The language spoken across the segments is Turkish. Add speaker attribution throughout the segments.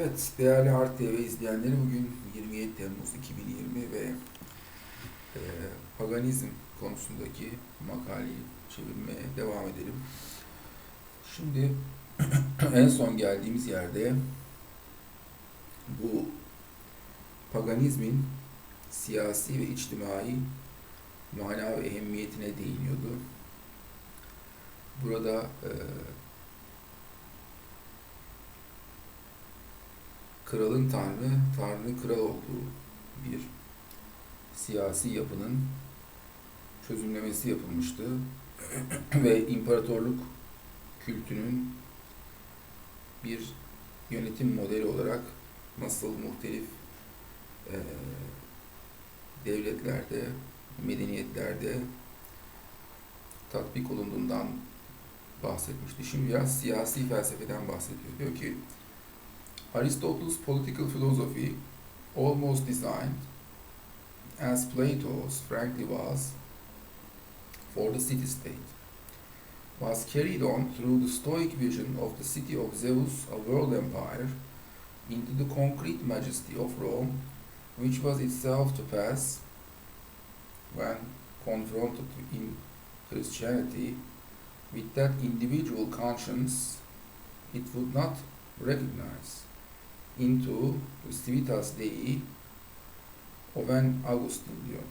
Speaker 1: Evet, değerli Art TV izleyenleri bugün 27 Temmuz 2020 ve e, paganizm konusundaki makaleyi çevirmeye devam edelim. Şimdi en son geldiğimiz yerde bu paganizmin siyasi ve içtimai mana ve ehemmiyetine değiniyordu. Burada e, kralın tanrı, tanrının kral olduğu bir siyasi yapının çözümlemesi yapılmıştı ve imparatorluk kültünün bir yönetim modeli olarak nasıl muhtelif e, devletlerde, medeniyetlerde tatbik olunduğundan bahsetmişti. Şimdi biraz siyasi felsefeden bahsediyor. Diyor ki Aristotle's political philosophy, almost designed, as Plato's frankly was, for the city-state, was carried on through the Stoic vision of the city of Zeus, a world empire, into the concrete majesty of Rome, which was itself to pass when confronted in Christianity with that individual conscience it would not recognize into Civitas Dei Oven Augustin diyor.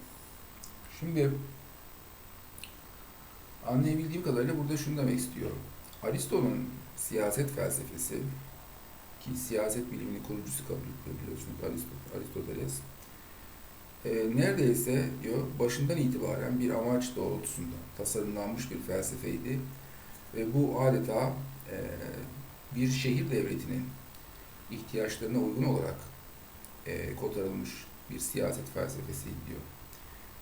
Speaker 1: Şimdi anlayabildiğim kadarıyla burada şunu demek istiyor. Aristo'nun siyaset felsefesi ki siyaset biliminin kurucusu kabul ediyor biliyorsunuz Aristo- Aristoteles. E, neredeyse diyor başından itibaren bir amaç doğrultusunda tasarımlanmış bir felsefeydi. Ve bu adeta e, bir şehir devletinin ihtiyaçlarına uygun olarak e, kotarılmış bir siyaset felsefesi diyor.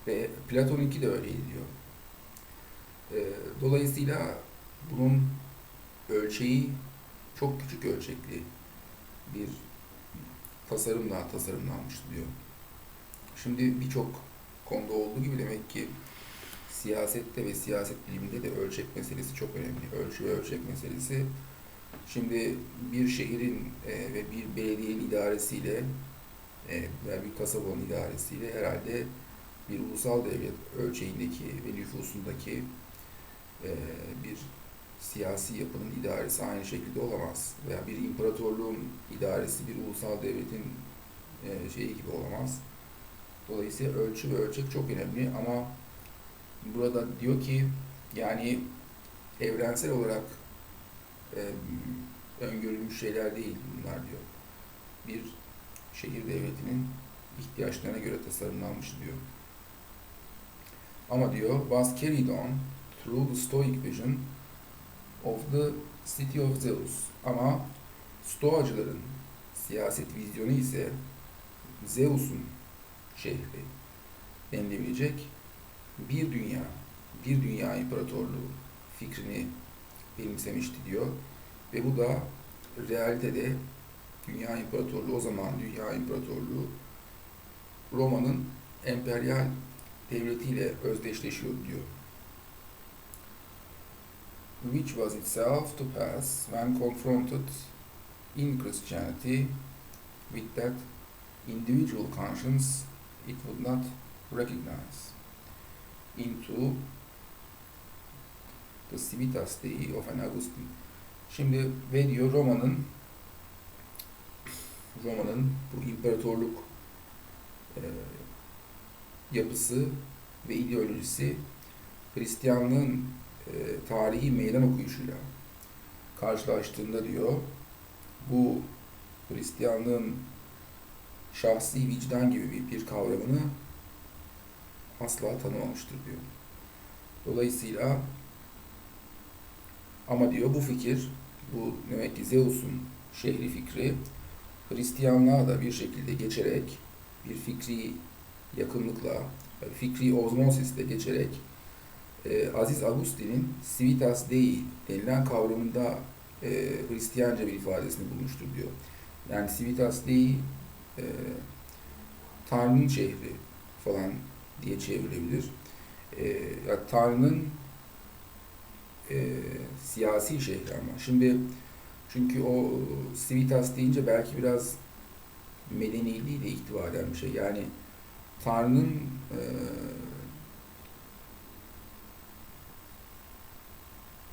Speaker 1: Ve Platon'unki de öyleydi diyor. E, dolayısıyla bunun ölçeği çok küçük ölçekli bir tasarımla tasarımlanmış diyor. Şimdi birçok konuda olduğu gibi demek ki siyasette ve siyaset biliminde de ölçek meselesi çok önemli. Ölçü ve ölçek meselesi Şimdi bir şehrin e, ve bir belediyenin idaresiyle e, veya bir kasabanın idaresiyle herhalde bir ulusal devlet ölçeğindeki ve nüfusundaki e, bir siyasi yapının idaresi aynı şekilde olamaz. Veya bir imparatorluğun idaresi bir ulusal devletin şeyi gibi olamaz. Dolayısıyla ölçü ve ölçek çok önemli ama burada diyor ki yani evrensel olarak e, öngörülmüş şeyler değil bunlar diyor. Bir şehir devletinin ihtiyaçlarına göre tasarımlanmış diyor. Ama diyor, was carried on through the Stoic vision of the city of Zeus. Ama Stoacıların siyaset vizyonu ise Zeus'un şehri denilebilecek bir dünya, bir dünya imparatorluğu fikrini benimsemişti diyor. Ve bu da realitede Dünya İmparatorluğu, o zaman Dünya İmparatorluğu Roma'nın emperyal devletiyle özdeşleşiyor diyor. Which was itself to pass when confronted in Christianity with that individual conscience it would not recognize into The Civitas Dei of an Augustine. Şimdi ve diyor Roma'nın Roma'nın bu imparatorluk e, yapısı ve ideolojisi Hristiyanlığın e, tarihi meydan okuyuşuyla karşılaştığında diyor bu Hristiyanlığın şahsi vicdan gibi bir, bir kavramını asla tanımamıştır diyor. Dolayısıyla ama diyor bu fikir, bu demek ki Zeus'un şehri fikri Hristiyanlığa da bir şekilde geçerek bir fikri yakınlıkla, fikri ozmosisle geçerek e, Aziz Agustin'in Civitas Dei denilen kavramında e, Hristiyanca bir ifadesini bulmuştur diyor. Yani Civitas Dei e, Tanrı'nın şehri falan diye çevrilebilir. E, Tanrı'nın e, siyasi şehri ama. Şimdi Çünkü o civitas deyince belki biraz medeniliği de ihtiva eden bir şey. Yani Tanrı'nın e,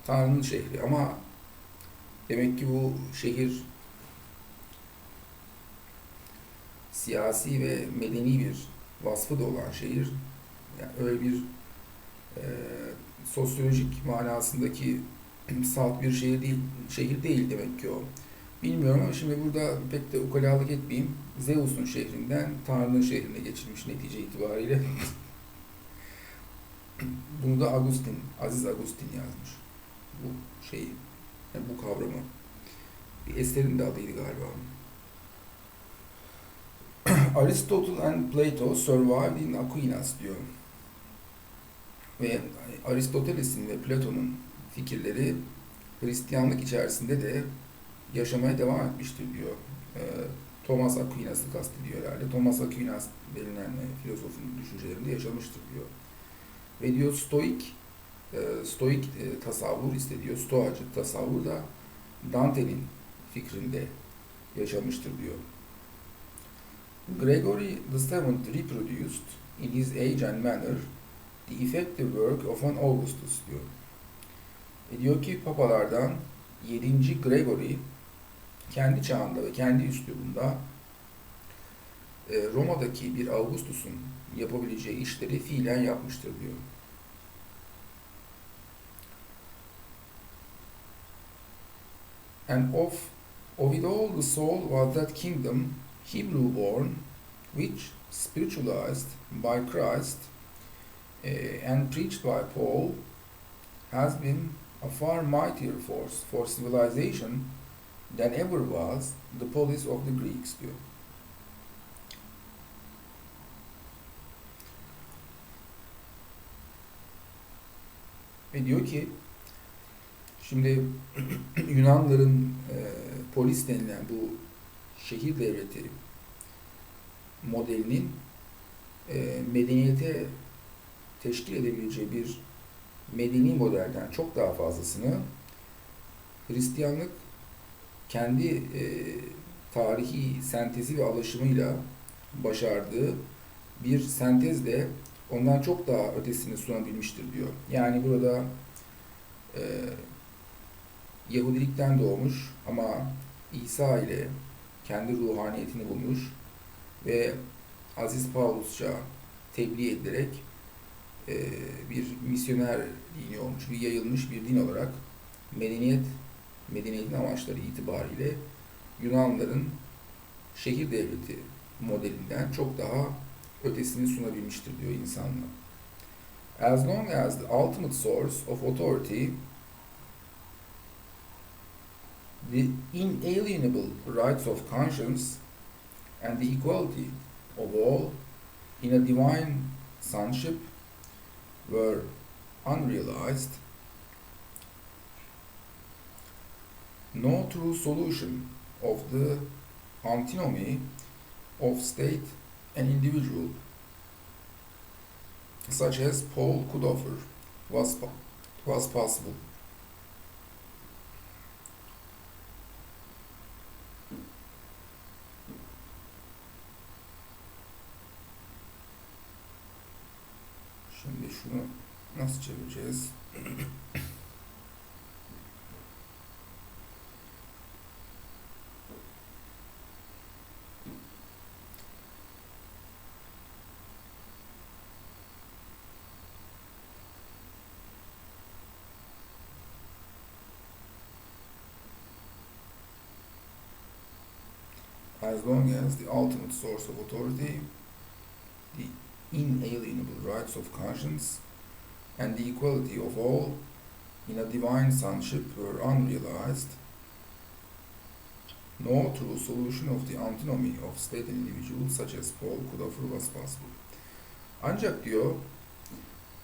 Speaker 1: Tanrı'nın şehri ama demek ki bu şehir siyasi ve medeni bir vasfı da olan şehir. Yani öyle bir e, sosyolojik manasındaki salt bir şehir değil, şehir değil demek ki o. Bilmiyorum ama şimdi burada pek de ukalalık etmeyeyim. Zeus'un şehrinden Tanrı'nın şehrine geçilmiş netice itibariyle. Bunu da Agustin, Aziz Agustin yazmış. Bu şeyi, yani bu kavramı. Bir eserin de adıydı galiba. Aristotle and Plato survived in Aquinas diyor. Ve Aristoteles'in ve Platon'un fikirleri Hristiyanlık içerisinde de yaşamaya devam etmiştir diyor. Ee, Thomas Aquinas'ı kastediyor herhalde. Thomas Aquinas denilen filozofun düşüncelerinde yaşamıştır diyor. Ve diyor stoik e, stoik e, tasavvur ise stoacı tasavvur da Dante'nin fikrinde yaşamıştır diyor. Gregory VII reproduced in his age and manner the effective work of an Augustus diyor. E diyor ki papalardan 7. Gregory kendi çağında ve kendi üslubunda e, Roma'daki bir Augustus'un yapabileceği işleri fiilen yapmıştır diyor. And of, of it all the soul was that kingdom, Hebrew born, which, spiritualized by Christ uh, and preached by Paul, has been a far mightier force for civilization than ever was the polis of the Greeks diyor. Ve diyor ki şimdi Yunanların e, polis denilen bu şehir devleti modelinin e, medeniyete teşkil edebileceği bir medeni modelden çok daha fazlasını Hristiyanlık kendi e, tarihi sentezi ve alaşımıyla başardığı bir sentezle ondan çok daha ötesini sunabilmiştir diyor. Yani burada e, Yahudilikten doğmuş ama İsa ile kendi ruhaniyetini bulmuş ve Aziz Paulusça tebliğ edilerek e, bir misyoner dini olmuş, bir yayılmış bir din olarak medeniyet, medeniyetin amaçları itibariyle Yunanların şehir devleti modelinden çok daha ötesini sunabilmiştir diyor insanlığa. As long as the ultimate source of authority the inalienable rights of conscience and the equality of all in a divine sonship were unrealized, no true solution of the antinomy of state and individual, such as Paul could offer, was, was possible. As long as the ultimate source of authority, the inalienable rights of conscience and the equality of all in a divine sonship were unrealized, no true solution of the antinomy of state and individual such as Paul could offer was possible. Ancak diyor,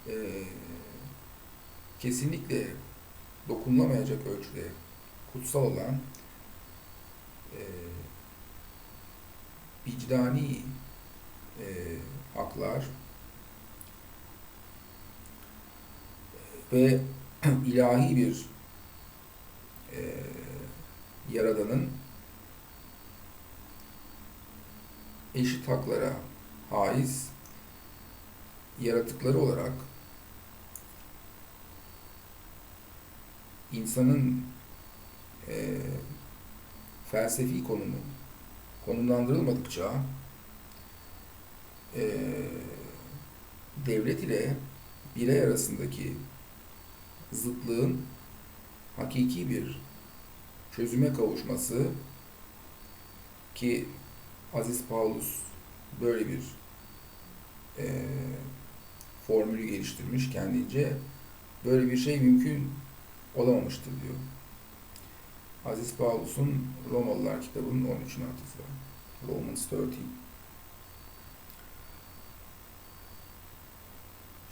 Speaker 1: eee, kesinlikle dokunulamayacak ölçüde kutsal olan eee vicdani eee haklar ve ilahi bir e, Yaradan'ın eşit haklara haiz yaratıkları olarak insanın eee felsefi konumu konumlandırılmadıkça eee, devlet ile birey arasındaki zıtlığın hakiki bir çözüme kavuşması ki Aziz Paulus böyle bir eee, formülü geliştirmiş kendince böyle bir şey mümkün olamamıştır diyor. Aziz Paulus'un Romalılar kitabının 13. atıfı. Romans 13.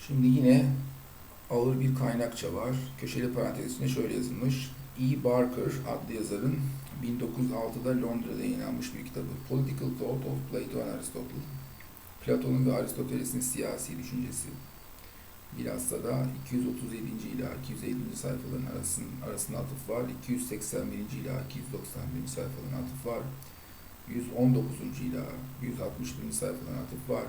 Speaker 1: Şimdi yine ağır bir kaynakça var. Köşeli parantez içinde şöyle yazılmış. E. Barker adlı yazarın 1906'da Londra'da yayınlanmış bir kitabı. Political Thought of Plato and Aristotle. Platon'un ve Aristoteles'in siyasi düşüncesi. Bilhassa da 237. ila 250. sayfaların arasın, arasında atıf var. 281. ila 291. sayfaların atıf var. 119. ila 161. sayfaların atıf var.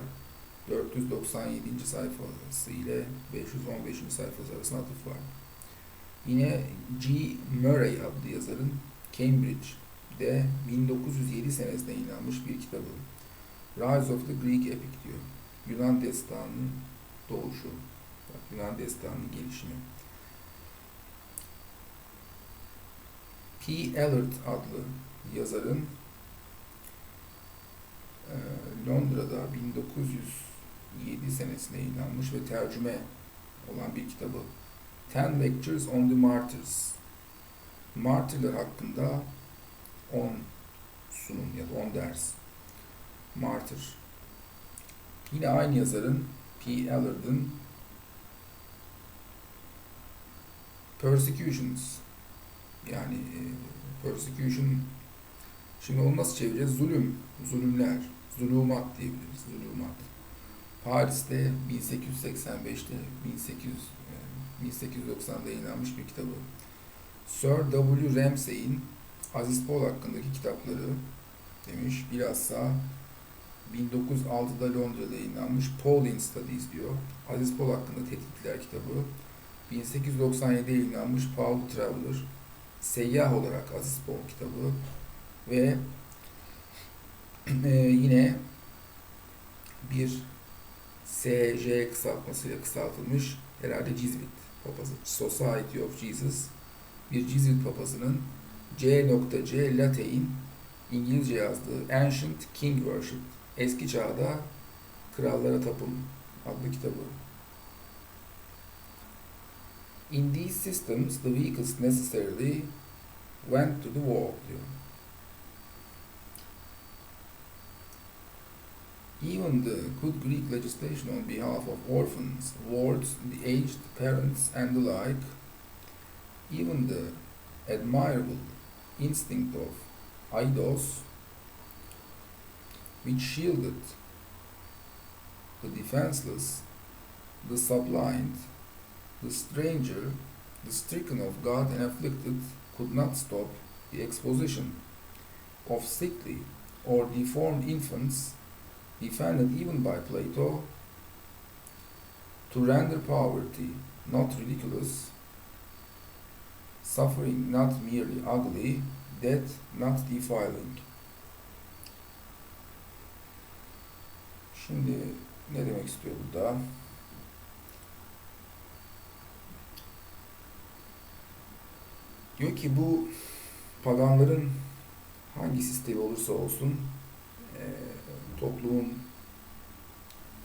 Speaker 1: 497. sayfası ile 515. sayfası arasında atıf var. Yine G. Murray adlı yazarın Cambridge'de 1907 senesinde yayınlanmış bir kitabı. Rise of the Greek Epic diyor. Yunan destanının doğuşu. Bak, Yunan destanının gelişimi. P. Ellert adlı yazarın Londra'da 1900 7 senesinde yayınlanmış ve tercüme olan bir kitabı. Ten Lectures on the Martyrs. Martyrler hakkında 10 sunum ya da 10 ders. Martyr. Yine aynı yazarın P. Allard'ın Persecutions yani e, Persecution şimdi onu nasıl çevireceğiz? Zulüm, zulümler, zulumat diyebiliriz, zulumat. Paris'te 1885'te 1800 e, 1890'da yayınlanmış bir kitabı. Sir W. Ramsay'in Aziz Paul hakkındaki kitapları demiş. Bilhassa 1906'da Londra'da yayınlanmış Pauline Studies diyor. Aziz Paul hakkında tetkikler kitabı. 1897'de yayınlanmış Paul Traveler, Seyyah olarak Aziz Paul kitabı ve e, yine bir SJ kısaltmasıyla kısaltılmış herhalde Cizvit papazı. Society of Jesus bir Cizvit papazının C.C. Latein İngilizce yazdığı Ancient King Worship Eski Çağda Krallara Tapın adlı kitabı. In these systems, the vehicles necessarily went to the war diyor. Even the good Greek legislation on behalf of orphans, wards, the aged parents, and the like, even the admirable instinct of Aidos, which shielded the defenseless, the sublimed, the stranger, the stricken of God and afflicted, could not stop the exposition of sickly or deformed infants, defended even by Plato, to render poverty not ridiculous, suffering not merely ugly, death not defiling. Şimdi ne demek istiyor burada? Diyor ki bu paganların hangi sistemi olursa olsun e, toplumun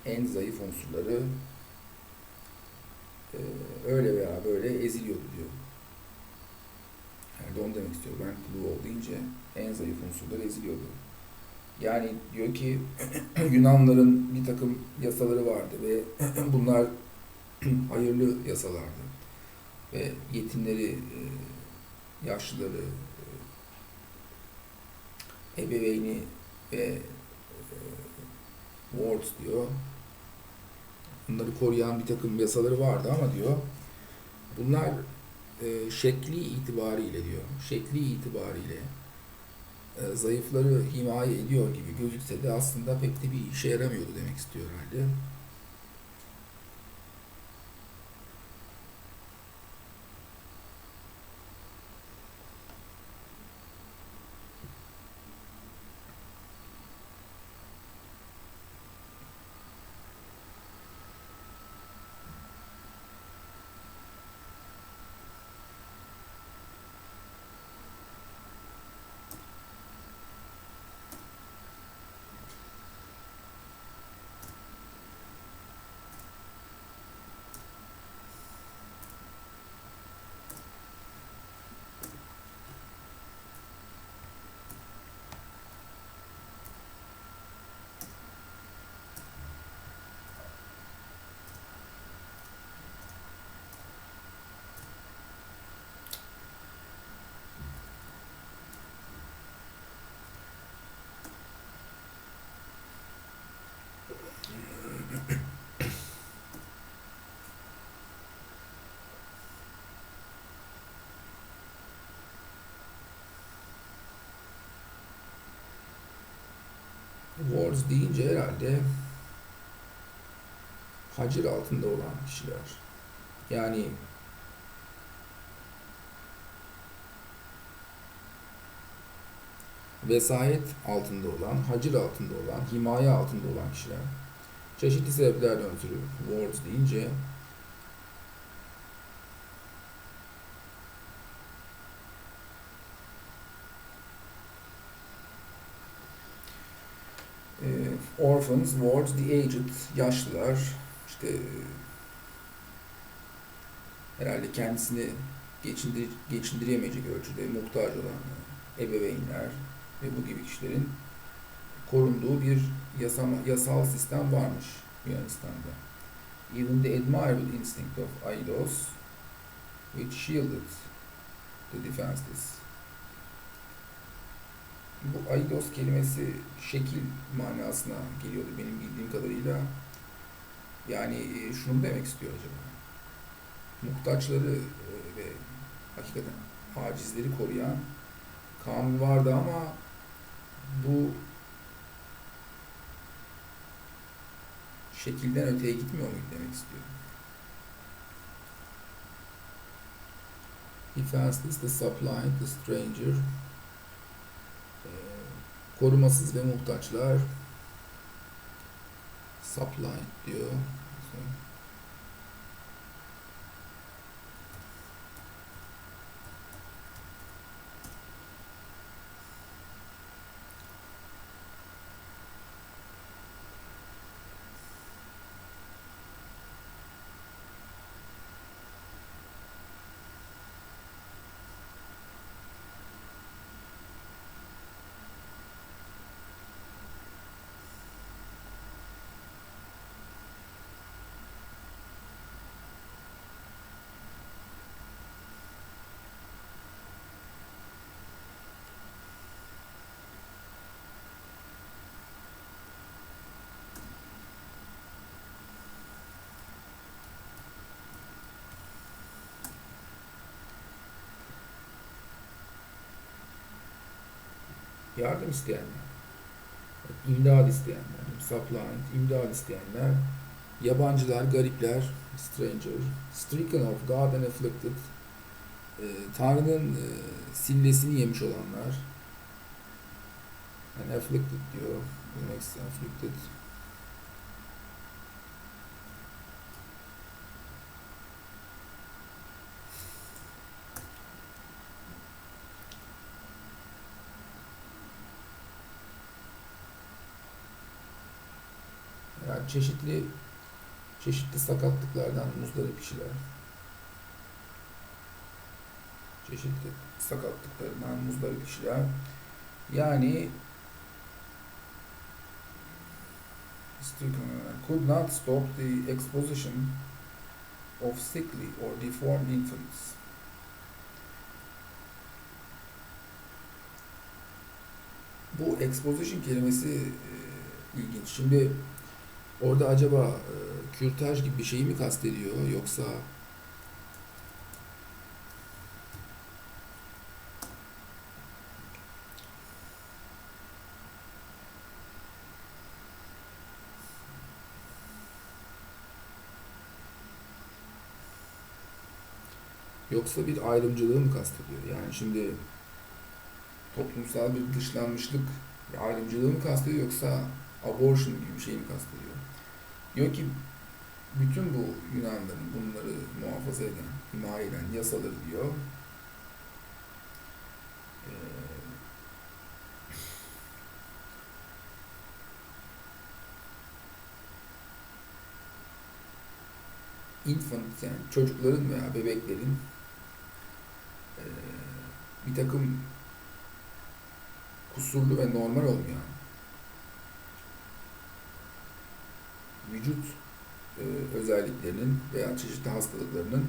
Speaker 1: en zayıf unsurları e, öyle veya böyle eziliyordu diyor. Yani onu demek istiyor. Ben Pluo deyince en zayıf unsurlar eziliyordu. Yani diyor ki Yunanların bir takım yasaları vardı ve bunlar hayırlı yasalardı. Ve yetimleri, e, yaşlıları, e, ebeveyni ve wards diyor. Bunları koruyan bir takım yasaları vardı ama diyor bunlar e, şekli itibariyle diyor. Şekli itibariyle e, zayıfları himaye ediyor gibi gözükse de aslında pek de bir işe yaramıyordu demek istiyor herhalde. Wards deyince herhalde hacir altında olan kişiler. Yani vesayet altında olan, hacir altında olan, himaye altında olan kişiler. Çeşitli sebeplerden ötürü wards deyince e, orphans, wards, the aged, yaşlılar, işte herhalde kendisini geçindir, geçindiremeyecek ölçüde muhtaç olan ebeveynler ve bu gibi kişilerin korunduğu bir yasama, yasal sistem varmış Yunanistan'da. Even the admirable instinct of Aidos, which shielded the defenseless. Bu Aidos kelimesi şekil manasına geliyordu benim bildiğim kadarıyla. Yani e, şunu mu demek istiyor acaba? Muhtaçları e, ve hakikaten acizleri koruyan kanun vardı ama bu şekilden öteye gitmiyor muydu demek istiyorum. Defenseless, the suppliant, the stranger. Korumasız ve muhtaçlar. Suppliant diyor. Yardım isteyenler, imdad isteyenler, suppliant, imdad isteyenler, yabancılar, garipler, stranger, stricken of God and afflicted, e, Tanrı'nın e, sillesini yemiş olanlar, yani afflicted diyor, demek afflicted, Yani çeşitli çeşitli sakatlıklardan muzdarip kişiler. Çeşitli sakatlıklardan muzdarip kişiler. Yani could not stop the exposition of sickly or deformed infants. Bu exposition kelimesi e, ilginç. Şimdi Orada acaba e, kürtaj gibi bir şeyi mi kastediyor yoksa yoksa bir ayrımcılığı mı kastediyor? Yani şimdi toplumsal bir dışlanmışlık bir ayrımcılığı mı kastediyor yoksa abortion gibi bir şey mi kastediyor? Diyor ki bütün bu Yunanların bunları muhafaza eden, himaye eden yasaları diyor. Eee, infant yani çocukların veya bebeklerin eee, bir takım kusurlu ve normal olmayan vücut eee, özelliklerinin veya çeşitli hastalıklarının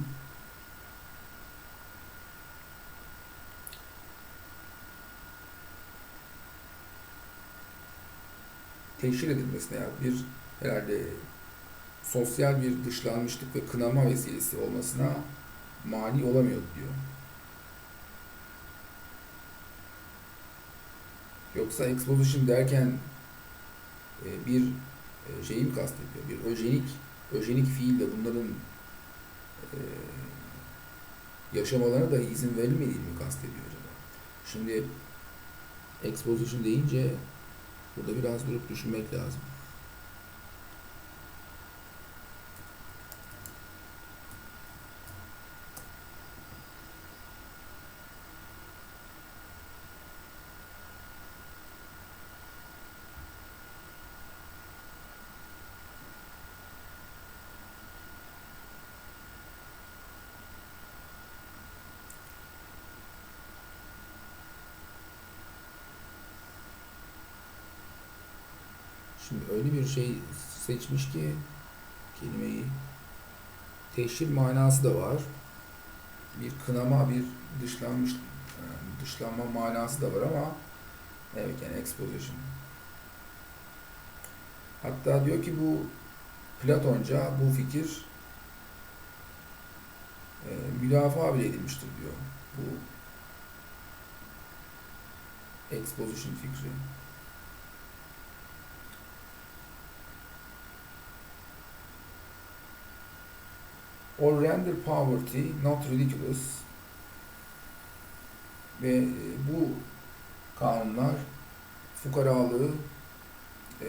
Speaker 1: teşhir edilmesine yani bir herhalde sosyal bir dışlanmışlık ve kınama vesilesi olmasına mani olamıyor diyor. Yoksa exposition derken e, bir e, şeyi mi kastediyor? Bir öjenik, öjenik fiille bunların e, yaşamalarına da izin verilmediğini mi kastediyor acaba? Şimdi exposition deyince burada biraz durup düşünmek lazım. Şimdi öyle bir şey seçmiş ki kelimeyi teşhir manası da var. Bir kınama, bir dışlanmış dışlanma manası da var ama evet yani exposition. Hatta diyor ki bu Platonca bu fikir e, müdafaa bile edilmiştir diyor. Bu exposition fikri. Or render poverty not ridiculous ve e, bu kanunlar fukaralığı e,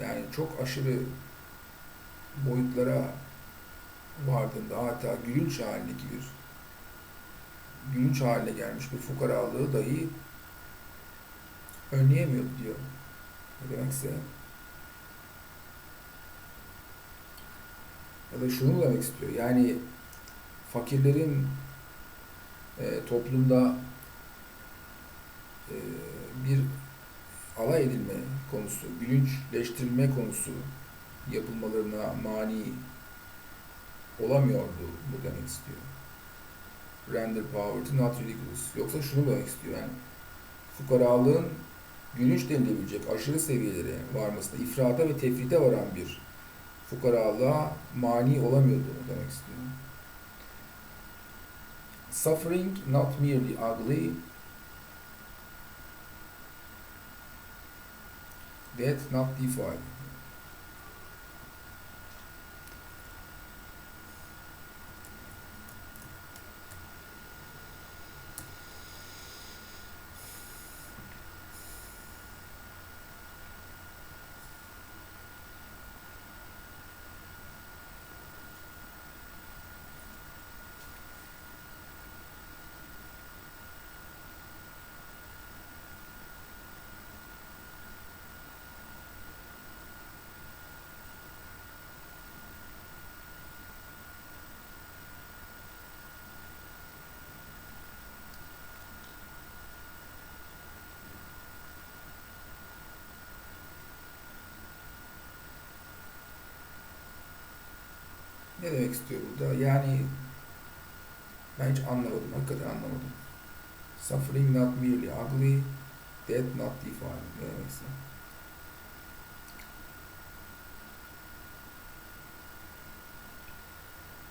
Speaker 1: yani çok aşırı boyutlara vardığında hatta gülünç halindeki bir gülünç haline gelmiş bir fukaralığı dahi önleyemiyor diyor. Ne demekse ya da şunu demek istiyor? Yani fakirlerin e, toplumda e, bir alay edilme konusu, gülünçleştirilme konusu yapılmalarına mani olamıyordu bu demek istiyor. Render poverty not ridiculous. Yoksa şunu demek istiyor yani fukaralığın gülünç denilebilecek aşırı seviyelere varmasına, ifrata ve tefrite varan bir fukaralığa mani olamıyordu demek istiyor. Suffering not merely ugly, death not defiled. Ne demek istiyor burada? Yani ben hiç anlamadım. Hakikaten anlamadım. Suffering not merely ugly, death not defiled. Ne demekse.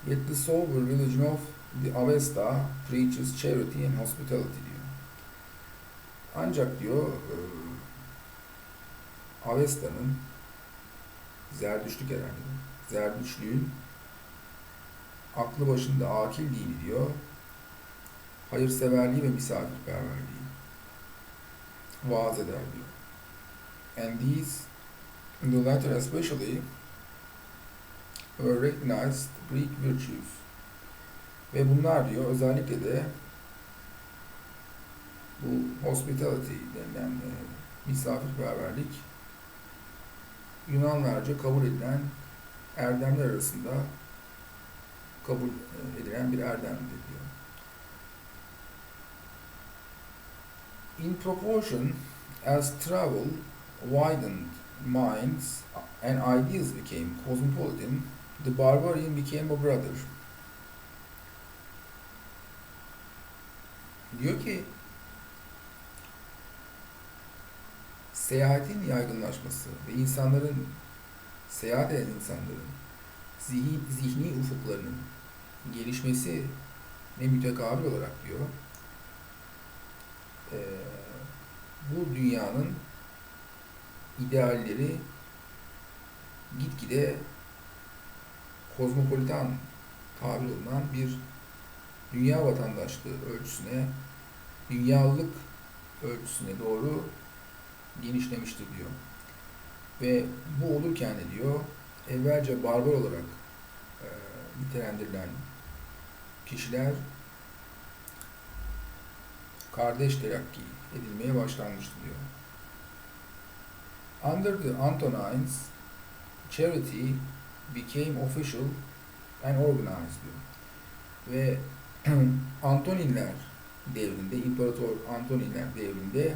Speaker 1: Yet the sober religion of the Avesta preaches charity and hospitality diyor. Ancak diyor e, Avesta'nın Zerdüştlük herhalde. Zerdüştlüğün aklı başında akil dini diyor. Hayırseverliği ve misafirperverliği vaaz eder diyor. And these, the latter especially, were recognized Greek virtues. Ve bunlar diyor özellikle de bu hospitality denilen e, misafirperverlik Yunanlarca kabul edilen erdemler arasında kabul edilen bir erdemdir diyor. In proportion as travel widened minds and ideas became cosmopolitan, the barbarian became a brother. Diyor ki seyahatin yaygınlaşması ve insanların seyahat eden insanların zihin, zihni ufuklarının gelişmesi ne mütekabil olarak diyor eee, bu dünyanın idealleri gitgide kozmopolitan tabir olunan bir dünya vatandaşlığı ölçüsüne, dünyalılık ölçüsüne doğru genişlemiştir diyor. Ve bu olurken de diyor, evvelce barbar olarak e, nitelendirilen kişiler kardeş telakki edilmeye başlanmıştı diyor. Under the Antonines, charity became official and organized diyor. Ve Antoninler devrinde, İmparator Antoninler devrinde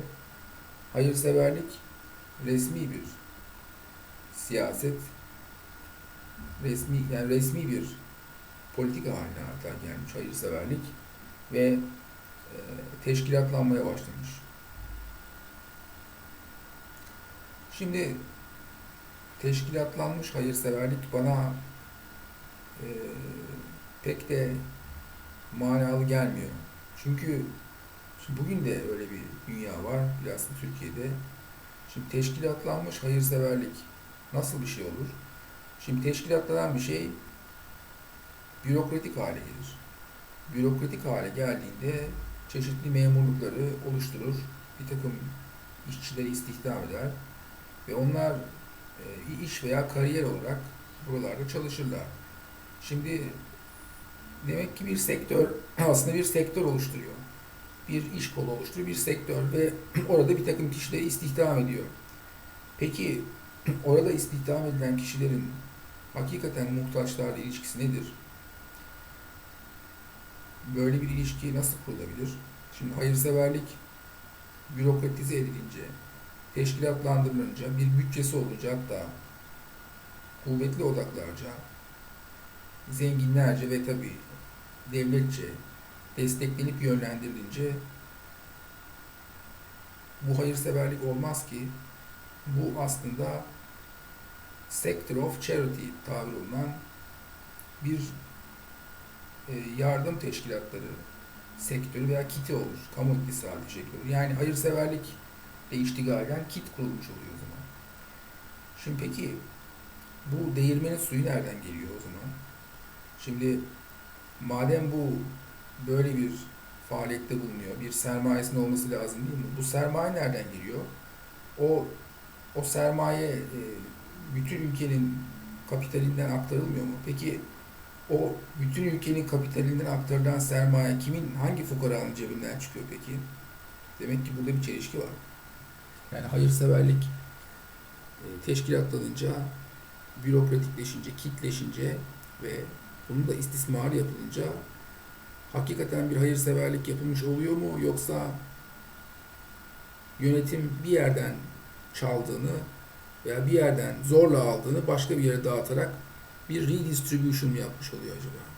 Speaker 1: hayırseverlik resmi bir siyaset, resmi yani resmi bir politika haline hatta gelmiş hayırseverlik ve e, teşkilatlanmaya başlamış. Şimdi teşkilatlanmış hayırseverlik bana e, pek de manalı gelmiyor. Çünkü şimdi bugün de öyle bir dünya var bilhassa Türkiye'de. Şimdi teşkilatlanmış hayırseverlik nasıl bir şey olur? Şimdi teşkilatlanan bir şey bürokratik hale gelir. Bürokratik hale geldiğinde çeşitli memurlukları oluşturur. Bir takım işçileri istihdam eder ve onlar e, iş veya kariyer olarak buralarda çalışırlar. Şimdi demek ki bir sektör aslında bir sektör oluşturuyor. Bir iş kolu oluşturuyor, bir sektör ve orada bir takım kişileri istihdam ediyor. Peki orada istihdam edilen kişilerin hakikaten muhtaçlarla ilişkisi nedir? Böyle bir ilişki nasıl kurulabilir? Şimdi hayırseverlik bürokratize edilince, teşkilatlandırılınca, bir bütçesi olunca hatta kuvvetli odaklarca, zenginlerce ve tabi devletçe desteklenip yönlendirilince bu hayırseverlik olmaz ki bu aslında sector of charity tabir olunan bir yardım teşkilatları sektörü veya kiti olur. Kamu iktisadi olur. Yani hayırseverlik de iştigalen kit kurulmuş oluyor o zaman. Şimdi peki bu değirmenin suyu nereden geliyor o zaman? Şimdi madem bu böyle bir faaliyette bulunuyor, bir sermayesinin olması lazım değil mi? Bu sermaye nereden geliyor? O o sermaye e, bütün ülkenin kapitalinden aktarılmıyor mu? Peki o bütün ülkenin kapitalinden aktarılan sermaye kimin, hangi fukaranın cebinden çıkıyor peki? Demek ki burada bir çelişki var. Yani hayırseverlik e, teşkilatlanınca, bürokratikleşince, kitleşince ve bunun da istismarı yapılınca hakikaten bir hayırseverlik yapılmış oluyor mu yoksa yönetim bir yerden çaldığını veya bir yerden zorla aldığını başka bir yere dağıtarak bir redistribution yapmış oluyor acaba?